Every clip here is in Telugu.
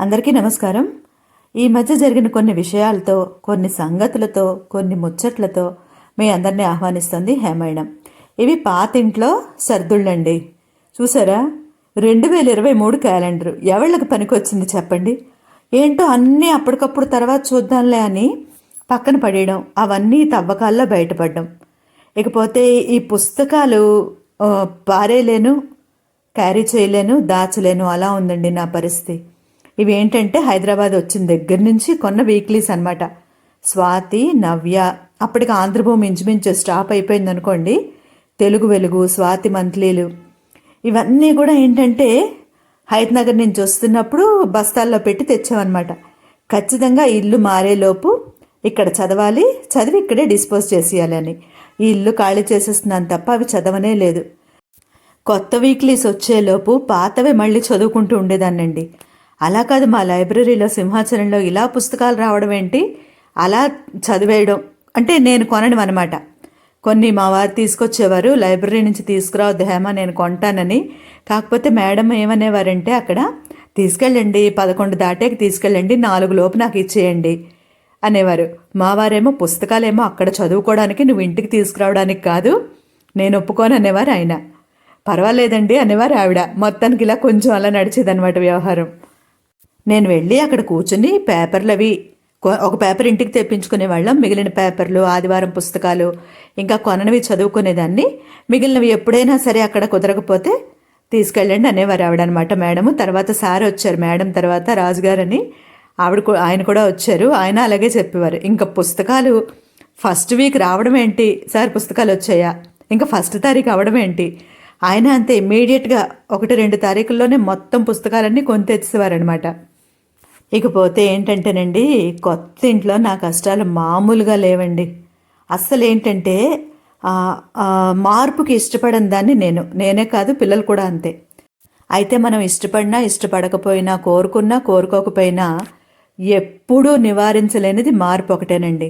అందరికీ నమస్కారం. ఈ మధ్య జరిగిన కొన్ని విషయాలతో కొన్ని సంగతులతో కొన్ని ముచ్చట్లతో మీ అందరినీ ఆహ్వానిస్తుంది హేమాయణం ఇవి పాత ఇంట్లో సర్దుళ్ళండి. చూసారా? రెండు వేల ఇరవై మూడు క్యాలెండర్. ఎవళ్ళకి పనికొచ్చింది చెప్పండి? ఏంటో అన్నీ అప్పటికప్పుడు తర్వాత చూద్దాంలే అని పక్కన పడేయడం అవన్నీ తవ్వకాల్లో బయటపడడం. ఇకపోతే ఈ పుస్తకాలు పారేయలేను క్యారీ చేయలేను దాచలేను అలా ఉందండి నా పరిస్థితి. ఇవి ఏంటంటే హైదరాబాద్ వచ్చిన దగ్గర నుంచి కొన్న వీక్లీస్ అన్నమాట. స్వాతి నవ్య అప్పటికి ఆంధ్రభూమి ఇంచుమించు స్టాప్ అయిపోయింది అనుకోండి. తెలుగు వెలుగు స్వాతి మంత్లీలు. ఇవన్నీ కూడా ఏంటంటే హైదనగర్ నుంచి వస్తున్నప్పుడు బస్తాల్లో పెట్టి తెచ్చామన్నమాట. ఖచ్చితంగా ఇల్లు మారేలోపు ఇక్కడ చదవాలి చదివి ఇక్కడే డిస్పోజ్ చేసేయాలని ఈ ఇల్లు ఖాళీ చేసేస్తున్నాను తప్ప అవి చదవనే లేదు. కొత్త వీక్లీస్ వచ్చేలోపు పాతవే మళ్ళీ చదువుకుంటూ ఉండేదాన్నండి. అలా కాదు మా లైబ్రరీలో సింహాచలంలో ఇలా పుస్తకాలు రావడం ఏంటి? అలా చదివేయడం అంటే నేను కొనడం అనమాట కొన్ని మా వారు తీసుకొచ్చేవారు లైబ్రరీ నుంచి తీసుకురావద్దు హేమా నేను కొంటానని. కాకపోతే మేడం ఏమనేవారంటే అక్కడ తీసుకెళ్ళండి పదకొండు దాటేకి తీసుకెళ్ళండి నాలుగు లోపు నాకు ఇచ్చేయండి అనేవారు. మా వారేమో పుస్తకాలేమో అక్కడ చదువుకోవడానికి నువ్వు ఇంటికి తీసుకురావడానికి కాదు నేను ఒప్పుకోను అనేవారు ఆయన. పర్వాలేదండి అనేవారు ఆవిడ. మొత్తానికి ఇలా కొంచెం అలా నడిచేదన్నమాట వ్యవహారం. నేను వెళ్ళి అక్కడ కూర్చుని పేపర్లు అవి ఒక పేపర్ ఇంటికి తెప్పించుకునే వాళ్ళం. మిగిలిన పేపర్లు ఆదివారం పుస్తకాలు ఇంకా కొననివి చదువుకునేదాన్ని. మిగిలినవి ఎప్పుడైనా సరే అక్కడ కుదరకపోతే తీసుకెళ్ళండి అనేవారు ఆవిడ అనమాట మేడము తర్వాత సార్ వచ్చారు. మేడం తర్వాత రాజుగారని ఆవిడ ఆయన కూడా వచ్చారు. ఆయన అలాగే చెప్పేవారు. ఇంకా పుస్తకాలు ఫస్ట్ వీక్ రావడం ఏంటి? సార్ పుస్తకాలు వచ్చాయా? ఇంకా ఫస్ట్ తారీఖు అవడం ఏంటి? ఆయన అంతే ఇమ్మీడియట్గా ఒకటి రెండు తారీఖుల్లోనే మొత్తం పుస్తకాలన్నీ కొని తెచ్చేవారనమాట ఇకపోతే ఏంటంటేనండి కొత్త ఇంట్లో నా కష్టాలు మామూలుగా లేవండి. అస్సలు ఏంటంటే మార్పుకి ఇష్టపడని దాన్ని నేను నేనే కాదు పిల్లలు కూడా అంతే. అయితే మనం ఇష్టపడినా ఇష్టపడకపోయినా కోరుకున్నా కోరుకోకపోయినా ఎప్పుడూ నివారించలేనిది మార్పు ఒకటేనండి.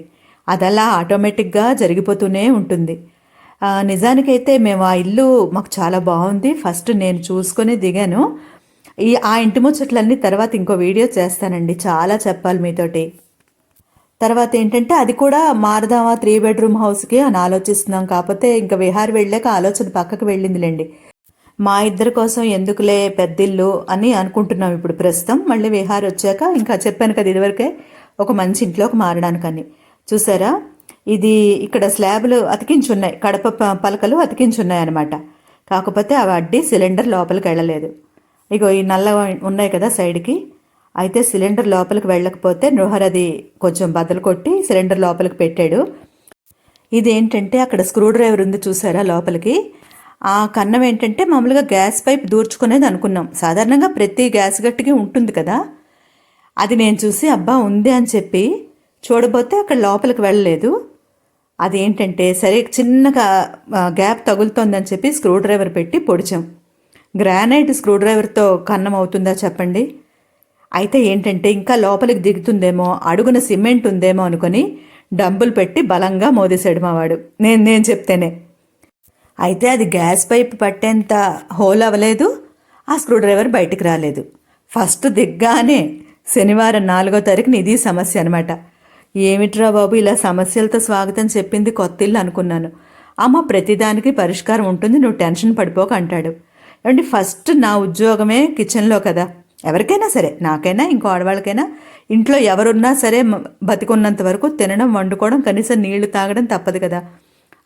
అదలా ఆటోమేటిక్గా జరిగిపోతూనే ఉంటుంది. నిజానికైతే మేము ఆ ఇల్లు మాకు చాలా బాగుంది. ఫస్ట్ నేను చూసుకొని దిగాను. ఈ ఆ ఇంటి ముచ్చట్లన్నీ తర్వాత ఇంకో వీడియో చేస్తానండి. చాలా చెప్పాలి మీతోటి. తర్వాత ఏంటంటే అది కూడా మారదామా త్రీ బెడ్రూమ్ హౌస్కి అని ఆలోచిస్తున్నాం. కాకపోతే ఇంకా విహార్ వెళ్ళాక ఆలోచన పక్కకు వెళ్ళిందిలేండి. మా ఇద్దరి కోసం ఎందుకులే పెద్దిల్లు అని అనుకుంటున్నాం ఇప్పుడు ప్రస్తుతం. మళ్ళీ విహార్ వచ్చాక ఇంకా చెప్పాను కదా ఇదివరకే ఒక మంచి ఇంట్లోకి మారడానికని. చూసారా? ఇది ఇక్కడ స్లాబ్లు అతికించున్నాయి. కడప ప- పలకలు అతికించున్నాయి అనమాట కాకపోతే అవి అడ్డి సిలిండర్ లోపలికి వెళ్ళలేదు. ఇగో ఈ నల్ల ఉన్నాయి కదా సైడ్కి. అయితే సిలిండర్ లోపలికి వెళ్ళకపోతే నృహర్ అది కొంచెం బద్దలు కొట్టి సిలిండర్ లోపలికి పెట్టాడు. ఇదేంటంటే అక్కడ స్క్రూ డ్రైవర్ ఉంది చూసారా లోపలికి? ఆ కన్నం ఏంటంటే మామూలుగా గ్యాస్ పైప్ దూర్చుకునేది అనుకున్నాం. సాధారణంగా ప్రతి గ్యాస్ గట్టికి ఉంటుంది కదా. అది నేను చూసి అబ్బా ఉంది అని చెప్పి చూడబోతే అక్కడ లోపలికి వెళ్ళలేదు. అదేంటంటే సరే చిన్నగా గ్యాప్ తగులుతోందని చెప్పి స్క్రూ డ్రైవర్ పెట్టి పొడిచాం. గ్రానైట్ స్క్రూడ్రైవర్తో కన్నం అవుతుందా చెప్పండి? అయితే ఏంటంటే ఇంకా లోపలికి దిగుతుందేమో అడుగున సిమెంట్ ఉందేమో అనుకొని డబ్బులు పెట్టి బలంగా మోదేశాడు మావాడు నేను నేను చెప్తేనే. అయితే అది గ్యాస్ పైప్ పట్టేంత హోల్ అవ్వలేదు ఆ స్క్రూడ్రైవర్ బయటికి రాలేదు. ఫస్ట్ దిగ్గానే శనివారం నాలుగో తారీఖున ఇది సమస్య అనమాట ఏమిట్రా బాబు ఇలా సమస్యలతో స్వాగతం చెప్పింది కొత్త ఇల్లు అనుకున్నాను. అమ్మ ప్రతిదానికి పరిష్కారం ఉంటుంది నువ్వు టెన్షన్ పడిపోక అంటాడు. ఏమంటే ఫస్ట్ నా ఉద్యోగమే కిచెన్లో కదా. ఎవరికైనా సరే నాకైనా ఇంకో ఆడవాళ్ళకైనా ఇంట్లో ఎవరున్నా సరే బతికున్నంత వరకు తినడం వండుకోవడం కనీసం నీళ్ళు తాగడం తప్పదు కదా.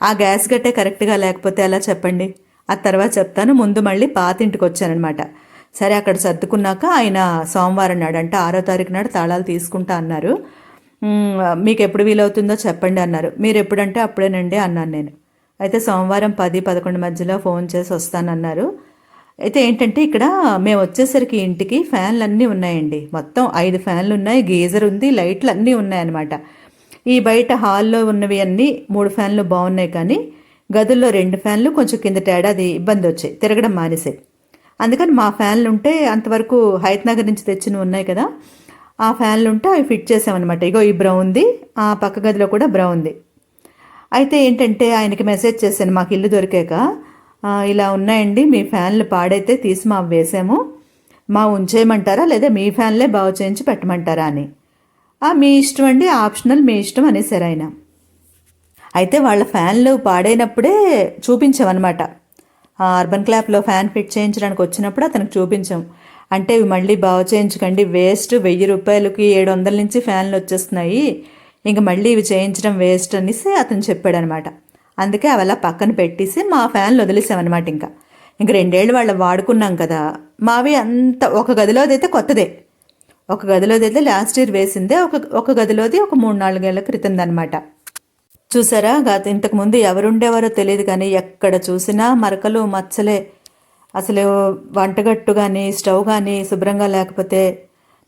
ఆ గ్యాస్ గట్టే కరెక్ట్గా లేకపోతే ఎలా చెప్పండి? ఆ తర్వాత చెప్తాను ముందు మళ్ళీ పాత ఇంటికి వచ్చానమాట సరే అక్కడ సర్దుకున్నాక ఆయన సోమవారం నాడు అంటే ఆరో తారీఖు నాడు తాళాలు తీసుకుంటా అన్నారు. మీకు ఎప్పుడు వీలవుతుందో చెప్పండి అన్నారు. మీరు ఎప్పుడంటే అప్పుడేనండి అన్నాను నేను. అయితే సోమవారం పది పదకొండు మధ్యలో ఫోన్ చేసి వస్తానన్నారు. అయితే ఏంటంటే ఇక్కడ మేము వచ్చేసరికి ఇంటికి ఫ్యాన్లు అన్నీ ఉన్నాయండి. మొత్తం ఐదు ఫ్యాన్లు ఉన్నాయి గీజర్ ఉంది లైట్లు అన్నీ ఉన్నాయన్నమాట. ఈ బయట హాల్లో ఉన్నవి అన్నీ మూడు ఫ్యాన్లు బాగున్నాయి కానీ గదుల్లో రెండు ఫ్యాన్లు కొంచెం కింద ఏడాది ఇబ్బంది వచ్చాయి తిరగడం మానేసాయి. అందుకని మా ఫ్యాన్లు ఉంటే అంతవరకు హైత్నగర్ నుంచి తెచ్చినవి ఉన్నాయి కదా ఆ ఫ్యాన్లు ఉంటే అవి ఫిట్ చేసామన్నమాట. ఇగో ఈ బ్రౌన్ది ఆ పక్క గదిలో కూడా బ్రౌన్ది. అయితే ఏంటంటే ఆయనకి మెసేజ్ చేశాను మాకు ఇల్లు దొరికాక ఇలా ఉన్నాయండి. మీ ఫ్యాన్లు పాడైతే తీసి మా వేసాము. మా ఉంచేయమంటారా? లేదా మీ ఫ్యాన్లే బాగు చేయించి పెట్టమంటారా అని. మీ ఇష్టం అండి. ఆప్షనల్ మీ ఇష్టం అనేసారు ఆయన. అయితే వాళ్ళ ఫ్యాన్లు పాడైనప్పుడే చూపించామన్నమాట. అర్బన్ క్లాప్లో ఫ్యాన్ ఫిట్ చేయించడానికి వచ్చినప్పుడు అతనికి చూపించాం. అంటే ఇవి మళ్ళీ బాగు చేయించకండి. వేస్ట్ వెయ్యి రూపాయలకి ఏడు వందల నుంచి ఫ్యాన్లు వచ్చేస్తున్నాయి. ఇంక మళ్ళీ ఇవి చేయించడం వేస్ట్ అనేసి అతను చెప్పాడనమాట అందుకే అవి అలా పక్కన పెట్టేసి మా ఫ్యాన్లు వదిలేసామన్నమాట ఇంకా. ఇంక రెండేళ్ళు వాళ్ళు వాడుకున్నాం కదా మావి అంత ఒక గదిలోదైతే కొత్తదే. ఒక గదిలోదైతే లాస్ట్ ఇయర్ వేసిందే ఒక ఒక గదిలోది ఒక మూడు నాలుగేళ్ళ క్రితం అనమాట చూసారా గత ఇంతకుముందు ఎవరుండేవారో తెలియదు కానీ ఎక్కడ చూసినా మరకలు మచ్చలే. అసలు వంటగట్టు కానీ స్టవ్ కానీ శుభ్రంగా లేకపోతే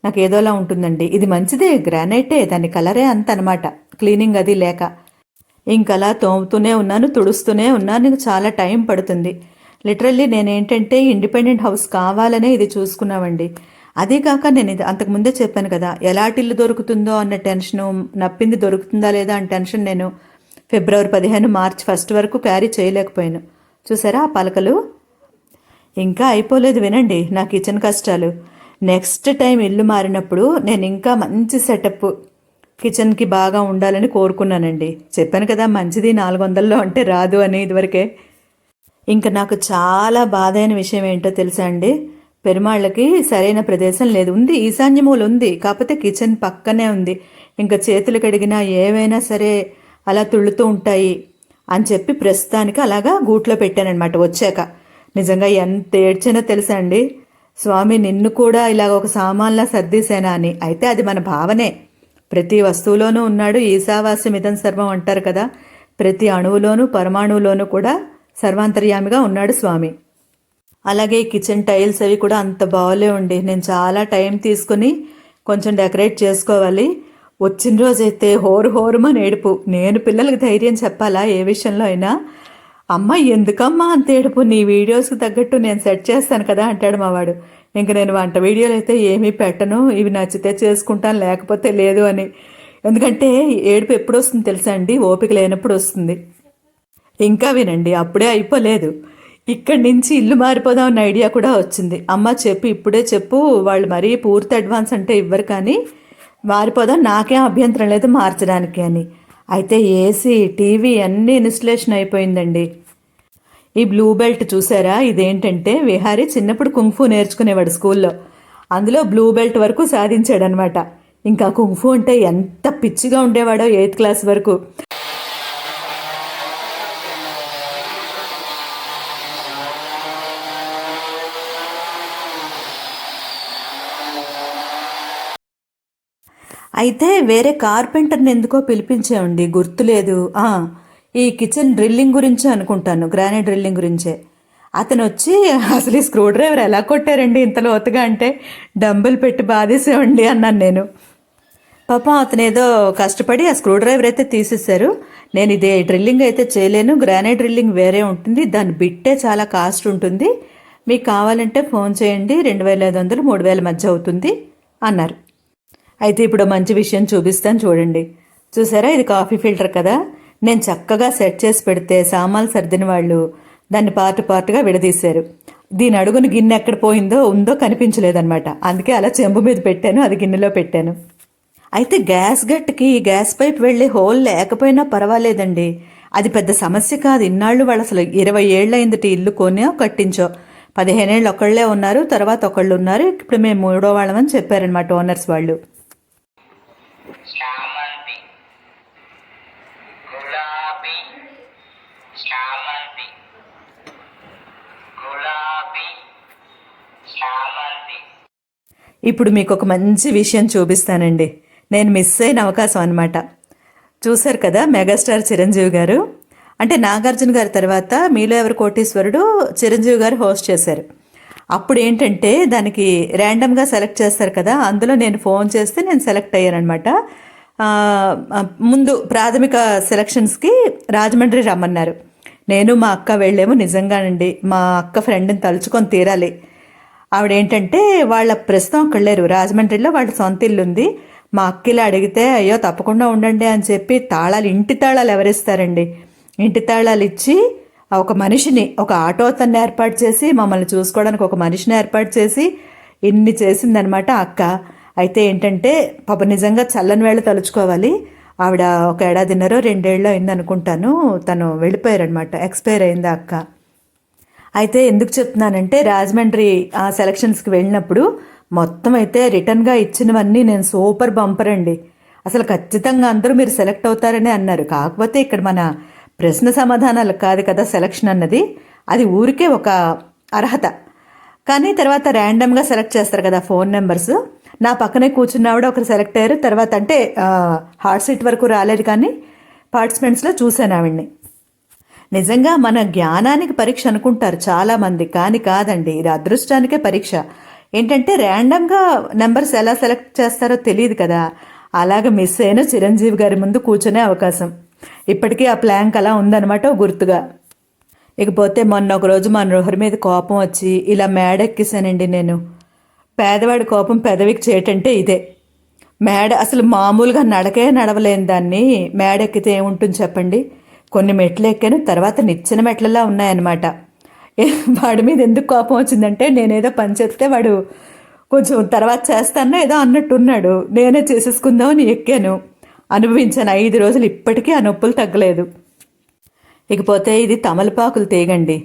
నాకు ఏదోలా ఉంటుందండి. ఇది మంచిదే గ్రానైటే దాని కలరే అంత అనమాట క్లీనింగ్ అది లేక. ఇంకలా తోముతూనే ఉన్నాను తుడుస్తూనే ఉన్నాను నీకు చాలా టైం పడుతుంది. లిటరల్లీ నేనేంటంటే ఇండిపెండెంట్ హౌస్ కావాలనే ఇది చూసుకున్నామండి. అదే కాక నేను ఇది అంతకుముందే చెప్పాను కదా ఎలాంటి ఇల్లు దొరుకుతుందో అన్న టెన్షను నప్పింది దొరుకుతుందా లేదా అన్న టెన్షన్ నేను ఫిబ్రవరి పదిహేను మార్చ్ ఫస్ట్ వరకు క్యారీ చేయలేకపోయాను. చూసారా ఆ పలకలు? ఇంకా అయిపోలేదు వినండి నా కిచెన్ కష్టాలు. నెక్స్ట్ టైం ఇల్లు మారినప్పుడు నేను ఇంకా మంచి సెటప్ కిచెన్కి బాగా ఉండాలని కోరుకున్నానండి. చెప్పాను కదా మంచిది నాలుగు వందల్లో అంటే రాదు అని ఇదివరకే. ఇంకా నాకు చాలా బాధ అయిన విషయం ఏంటో తెలుసా అండి? పెరుమాళ్ళకి సరైన ప్రదేశం లేదు. ఉంది ఈశాన్యమూలు ఉంది కాకపోతే కిచెన్ పక్కనే ఉంది. ఇంకా చేతులు కడిగినా ఏవైనా సరే అలా తుళ్ళుతూ ఉంటాయి అని చెప్పి ప్రస్తుతానికి అలాగా గూట్లో పెట్టానమాట వచ్చాక. నిజంగా ఎంత ఏడ్చానో తెలుసా అండి? స్వామి నిన్ను కూడా ఇలాగ ఒక సామాన్లా సర్దీసేనా అని. అయితే అది మన భావనే. ప్రతి వస్తువులోనూ ఉన్నాడు. ఈశావాస్యమిదం సర్వం అంటారు కదా. ప్రతి అణువులోనూ పరమాణువులోనూ కూడా సర్వాంతర్యామిగా ఉన్నాడు స్వామి. అలాగే కిచెన్ టైల్స్ అవి కూడా అంత బాగోలేవండి నేను చాలా టైం తీసుకుని కొంచెం డెకరేట్ చేసుకోవాలి. వచ్చిన రోజైతే హోరు హోరుమని ఏడుపు నేను పిల్లలకి ధైర్యం చెప్పాలా? ఏ విషయంలో అయినా. అమ్మ ఎందుకమ్మా అంత ఏడుపు? నీ వీడియోస్కి తగ్గట్టు నేను సెట్ చేస్తాను కదా అంటాడు మావాడు ఇంక నేను వంట వీడియోలు అయితే ఏమీ పెట్టను. ఇవి నచ్చితే చేసుకుంటాను లేకపోతే లేదు అని. ఎందుకంటే ఏడుపు ఎప్పుడు వస్తుంది తెలుసా అండి? ఓపిక లేనప్పుడు వస్తుంది. ఇంకా వినండి అప్పుడే అయిపోలేదు. ఇక్కడి నుంచి ఇల్లు మారిపోదాం అన్న ఐడియా కూడా వచ్చింది. అమ్మ చెప్పు ఇప్పుడే చెప్పు. వాళ్ళు మరీ పూర్తి అడ్వాన్స్ అంటే ఇవ్వరు కానీ మారిపోదాం. నాకేం అభ్యంతరం లేదు మార్చడానికి అని. అయితే ఏసీ టీవీ అన్నీ ఇన్స్టలేషన్ అయిపోయిందండి. ఈ బ్లూ బెల్ట్ చూసారా? ఇదేంటంటే విహారి చిన్నప్పుడు కుంగ్ఫు నేర్చుకునేవాడు స్కూల్లో. అందులో బ్లూ బెల్ట్ వరకు సాధించాడనమాట. ఇంకా కుంగ్ఫు అంటే ఎంత పిచ్చిగా ఉండేవాడో ఎయిత్ క్లాస్ వరకు. అయితే వేరే కార్పెంటర్ని ఎందుకో పిలిపించామండి. గుర్తులేదు. ఈ కిచెన్ డ్రిల్లింగ్ గురించే అనుకుంటాను గ్రానైట్ డ్రిల్లింగ్ గురించే. అతను వచ్చి అసలు ఈ స్క్రూ డ్రైవర్ ఎలా కొట్టారండి ఇంత లోతుగా? అంటే డంబుల్ పెట్టి బాధేసేవండి అన్నాను నేను. పాపం అతను ఏదో కష్టపడి ఆ స్క్రూ డ్రైవర్ అయితే తీసేశారు. నేను ఇదే డ్రిల్లింగ్ అయితే చేయలేను గ్రానైట్ డ్రిల్లింగ్ వేరే ఉంటుంది దాని బిట్టే చాలా కాస్ట్ ఉంటుంది. మీకు కావాలంటే ఫోన్ చేయండి రెండు వేల ఐదు వందలు మూడు వేల మధ్య అవుతుంది అన్నారు. అయితే ఇప్పుడు మంచి విషయం చూపిస్తాను చూడండి. చూసారా? ఇది కాఫీ ఫిల్టర్ కదా? నేను చక్కగా సెట్ చేసి పెడితే సామాన్లు సర్దిన వాళ్ళు దాన్ని పార్ట్ పార్ట్గా విడదీశారు. దీని అడుగున గిన్నె ఎక్కడ పోయిందో ఉందో కనిపించలేదన్నమాట. అందుకే అలా చెంబు మీద పెట్టాను అది గిన్నెలో పెట్టాను. అయితే గ్యాస్ గట్టుకి గ్యాస్ పైప్ వెళ్ళే హోల్ లేకపోయినా పర్వాలేదండి. అది పెద్ద సమస్య కాదు. ఇన్నాళ్ళు వాళ్ళు అసలు ఇరవై ఏళ్ళైంది ఇల్లు కొనో కట్టించో. పదిహేనేళ్ళు ఒకళ్ళే ఉన్నారు తర్వాత ఒకళ్ళు ఉన్నారు. ఇప్పుడు మేము మూడో వాళ్ళమని చెప్పారనమాట ఓనర్స్ వాళ్ళు చామంతి గులాబీ చామంతి గులాబీ చామంతి ఇప్పుడు మీకు ఒక మంచి విషయం చూపిస్తానండి. నేను మిస్ అయిన అవకాశం అనమాట చూశారు కదా మెగాస్టార్ చిరంజీవి గారు? అంటే నాగార్జున గారి తర్వాత మీలో ఎవరు కోటీశ్వరుడు చిరంజీవి గారు హోస్ట్ చేశారు. అప్పుడు ఏంటంటే దానికి ర్యాండమ్గా సెలెక్ట్ చేస్తారు కదా అందులో నేను ఫోన్ చేస్తే నేను సెలెక్ట్ అయ్యానమాట ముందు ప్రాథమిక సెలక్షన్స్కి రాజమండ్రి రమ్మన్నారు. నేను మా అక్క వెళ్ళేమో నిజంగానండి. మా అక్క ఫ్రెండ్ని తలుచుకొని తీరాలి. ఆవిడ ఏంటంటే వాళ్ళ ప్రస్తుతం అక్కడ లేరు. రాజమండ్రిలో వాళ్ళ సొంత ఇల్లు ఉంది. మా అక్కిలా అడిగితే అయ్యో తప్పకుండా ఉండండి అని చెప్పి తాళాలు ఇంటి తాళాలు ఎవరిస్తారండి? ఇంటి తాళాలు ఇచ్చి ఒక మనిషిని ఒక ఆటో అతన్ని ఏర్పాటు చేసి మమ్మల్ని చూసుకోవడానికి ఒక మనిషిని ఏర్పాటు చేసి ఇన్ని చేసిందనమాట అక్క. అయితే ఏంటంటే పాప నిజంగా చల్లని వేళ తలుచుకోవాలి. ఆవిడ ఒక ఏడాదిన్నరో రెండేళ్ళు అయింది అనుకుంటాను తను వెళ్ళిపోయారనమాట ఎక్స్పైర్ అయింది అక్క. అయితే ఎందుకు చెప్తున్నానంటే రాజమండ్రి ఆ సెలక్షన్స్కి వెళ్ళినప్పుడు మొత్తం అయితే రిటర్న్గా ఇచ్చినవన్నీ నేను సూపర్ బంపర్ అండి. అసలు ఖచ్చితంగా అందరూ మీరు సెలెక్ట్ అవుతారని అన్నారు. కాకపోతే ఇక్కడ మన ప్రశ్న సమాధానాలు కాదు కదా సెలక్షన్ అన్నది. అది ఊరికే ఒక అర్హత. కానీ తర్వాత ర్యాండమ్గా సెలెక్ట్ చేస్తారు కదా ఫోన్ నెంబర్స్ నా పక్కనే కూర్చున్నవాడ ఒకరు సెలెక్ట్ అయ్యారు. తర్వాత అంటే హార్ట్ సీట్ వరకు రాలేదు కానీ పార్టిసిపెంట్స్లో చూశాను ఆవిడ్ని. నిజంగా మన జ్ఞానానికి పరీక్ష అనుకుంటారు చాలామంది కానీ కాదండి ఇది అదృష్టానికే పరీక్ష. ఏంటంటే ర్యాండమ్గా నెంబర్స్ ఎలా సెలెక్ట్ చేస్తారో తెలియదు కదా. అలాగ మిస్ అయిన చిరంజీవి గారి ముందు కూర్చునే అవకాశం. ఇప్పటికీ ఆ ప్లాంక్ అలా ఉందన్నమాట గుర్తుగా. ఇకపోతే మొన్న ఒకరోజు మా నృహరి మీద కోపం వచ్చి ఇలా మేడెక్కేసానండి నేను. పేదవాడి కోపం పెదవికి చేయటంటే ఇదే. మేడ అసలు మామూలుగా నడకే నడవలేని దాన్ని మేడెక్కితే ఏముంటుంది చెప్పండి? కొన్ని మెట్లు ఎక్కాను తర్వాత నిచ్చిన మెట్లలా ఉన్నాయన్నమాట. వాడి మీద ఎందుకు కోపం వచ్చిందంటే నేనేదో పని చెప్తే వాడు కొంచెం తర్వాత చేస్తానో ఏదో అన్నట్టున్నాడు. నేనే చేసేసుకుందామని ఎక్కాను. అనుభవించాను ఐదు రోజులు ఇప్పటికీ ఆ నొప్పులు తగ్గలేదు. ఇకపోతే ఇది తమలపాకులు తీగండి.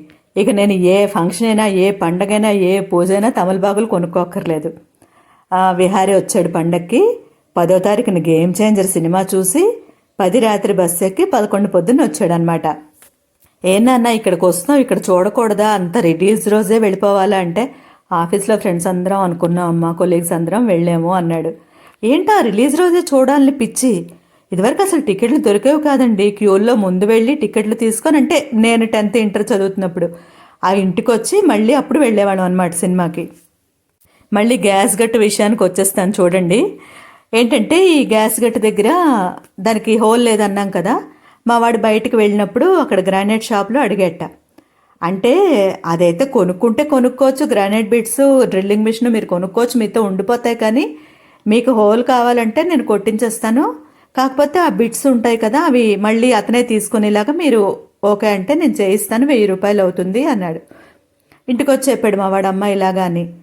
ఇక నేను ఏ ఫంక్షన్ అయినా ఏ పండగైనా ఏ పూజ అయినా తమలపాకులు కొనుక్కోక్కర్లేదు. విహారీ వచ్చాడు పండక్కి. పదో తారీఖున గేమ్ చేంజర్ సినిమా చూసి పది రాత్రి బస్సు ఎక్కి పదకొండు పొద్దున్న వచ్చాడనమాట ఏనాన్న ఇక్కడికి వస్తున్నాం ఇక్కడ చూడకూడదా? అంత రిలీజ్ రోజే వెళ్ళిపోవాలా? అంటే ఆఫీస్లో ఫ్రెండ్స్ అందరం అనుకున్నాం అమ్మ కొలీగ్స్ అందరం వెళ్ళాము అన్నాడు. ఏంటా రిలీజ్ రోజే చూడాలని పిచ్చి? ఇదివరకు అసలు టికెట్లు దొరికేవి కాదండి. క్యూల్లో ముందు వెళ్ళి టికెట్లు తీసుకొని అంటే నేను టెన్త్ ఇంటర్ చదువుతున్నప్పుడు ఆ ఇంటికి వచ్చి మళ్ళీ అప్పుడు వెళ్ళేవాళ్ళం అనమాట సినిమాకి. మళ్ళీ గ్యాస్ గట్టు విషయానికి వచ్చేస్తాను చూడండి. ఏంటంటే ఈ గ్యాస్ గట్టు దగ్గర దానికి హోల్ లేదన్నాం కదా మా వాడు బయటకు వెళ్ళినప్పుడు అక్కడ గ్రానైట్ షాప్లో అడిగేట. అంటే అదైతే కొనుక్కుంటే కొనుక్కోవచ్చు గ్రానైట్ బిట్స్ డ్రిల్లింగ్ మిషన్ మీరు కొనుక్కోవచ్చు మీతో ఉండిపోతాయి కానీ మీకు హోల్ కావాలంటే నేను కొట్టించేస్తాను. కాకపోతే ఆ బిట్స్ ఉంటాయి కదా అవి మళ్ళీ అతనే తీసుకునేలాగా మీరు ఓకే అంటే నేను చేయిస్తాను వెయ్యి రూపాయలు అవుతుంది అన్నాడు. ఇంటికి వచ్చి చెప్పాడు మా వాడు అమ్మ ఇలాగా అని.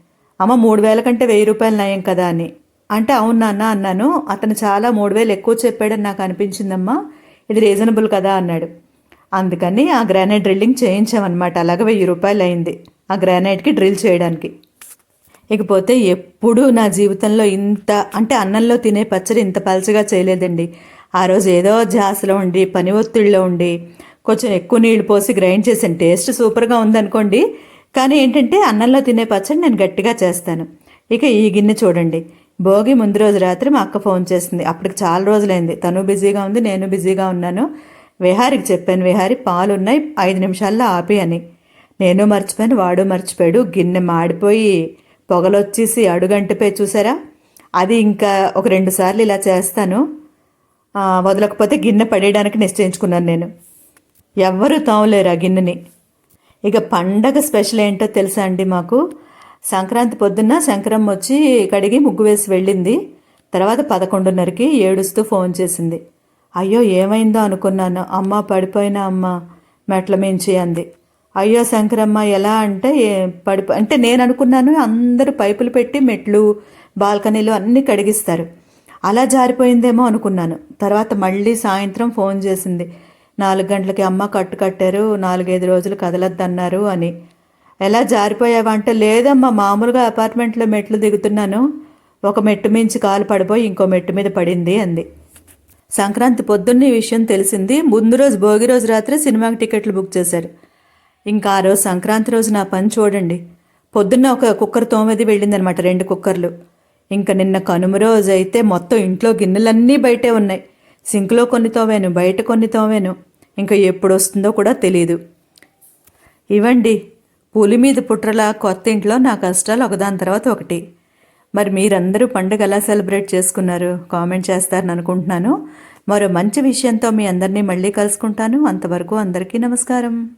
అమ్మ మూడు వేల కంటే వెయ్యి రూపాయలు నయం కదా అని. అంటే అవును నాన్న అన్నాను. అతను చాలా మూడు వేలు ఎక్కువ చెప్పాడని నాకు అనిపించిందమ్మా. ఇది రీజనబుల్ కదా అన్నాడు. అందుకని ఆ గ్రానైట్ డ్రిల్లింగ్ చేయించామన్నమాట. అలాగే వెయ్యి రూపాయలు అయింది. ఆ గ్రానైట్కి డ్రిల్ చేయడానికి. ఇకపోతే ఎప్పుడూ నా జీవితంలో ఇంత అంటే అన్నంలో తినే పచ్చడి ఇంత పలచగా చేయలేదండి. ఆ రోజు ఏదో జాసలో ఉండి పని ఒత్తిడిలో ఉండి కొంచెం ఎక్కువ నీళ్ళు పోసి గ్రైండ్ చేసాను టేస్ట్ సూపర్గా ఉందనుకోండి. కానీ ఏంటంటే అన్నంలో తినే పచ్చడి నేను గట్టిగా చేస్తాను. ఇక ఈ గిన్నె చూడండి. భోగి ముందు రోజు రాత్రి మా అక్క ఫోన్ చేసింది. అప్పటికి చాలా రోజులైంది. తను బిజీగా ఉంది నేను బిజీగా ఉన్నాను. విహారికి చెప్పాను విహారి పాలు ఉన్నాయి ఐదు నిమిషాల్లో ఆపి అని నేను మర్చిపోయాను వాడు మర్చిపోయాడు గిన్నె మాడిపోయి పొగలొచ్చేసి అడుగంటిపై చూసారా? అది ఇంకా ఒక రెండు సార్లు ఇలా చేస్తాను. వదలకపోతే గిన్నె పడేయడానికి నిశ్చయించుకున్నాను నేను. ఎవ్వరూ తావులేరు ఆ గిన్నెని. ఇక పండగ స్పెషల్ ఏంటో తెలుసా అండి మాకు? సంక్రాంతి పొద్దున్న శంకరమ్మ వచ్చి కడిగి ముగ్గు వేసి వెళ్ళింది. తర్వాత పదకొండున్నరకి ఏడుస్తూ ఫోన్ చేసింది. అయ్యో ఏమైందో అనుకున్నాను. అమ్మ పడిపోయిన అమ్మ మెట్ల మించి అంది. అయ్యో శంకరమ్మ ఎలా అంటే పడిపో అంటే నేను అనుకున్నాను అందరూ పైపులు పెట్టి మెట్లు బాల్కనీలు అన్నీ కడిగిస్తారు. అలా జారిపోయిందేమో అనుకున్నాను. తర్వాత మళ్ళీ సాయంత్రం ఫోన్ చేసింది. నాలుగు గంటలకి అమ్మ కట్టు కట్టారు నాలుగైదు రోజులు కదలద్దన్నారు అని. ఎలా జారిపోయావా అంటే లేదమ్మా మామూలుగా అపార్ట్మెంట్లో మెట్లు దిగుతున్నాను. ఒక మెట్టు మించి కాలు పడిపోయి ఇంకో మెట్టు మీద పడింది అంది. సంక్రాంతి పొద్దున్న ఈ విషయం తెలిసింది. ముందు రోజు భోగి రోజు రాత్రి సినిమాకి టికెట్లు బుక్ చేశారు. ఇంకా ఆ రోజు సంక్రాంతి రోజు నా పని చూడండి. పొద్దున్న ఒక కుక్కర్ తోమది వెళ్ళిందనమాట రెండు కుక్కర్లు. ఇంకా నిన్న కనుమ రోజు అయితే మొత్తం ఇంట్లో గిన్నెలన్నీ బయటే ఉన్నాయి. సింక్లో కొన్ని తోవాను బయట కొన్ని తోవాను ఇంకా ఎప్పుడు వస్తుందో కూడా తెలియదు ఇవ్వండి పులి మీద పుట్రల కొత్త ఇంట్లో నా కష్టాలు ఒకదాని తర్వాత ఒకటి. మరి మీరందరూ పండుగ ఎలా సెలబ్రేట్ చేసుకున్నారు? కామెంట్ చేస్తారని అనుకుంటున్నాను. మరో మంచి విషయంతో మీ అందరినీ మళ్ళీ కలుసుకుంటాను. అంతవరకు అందరికీ నమస్కారం.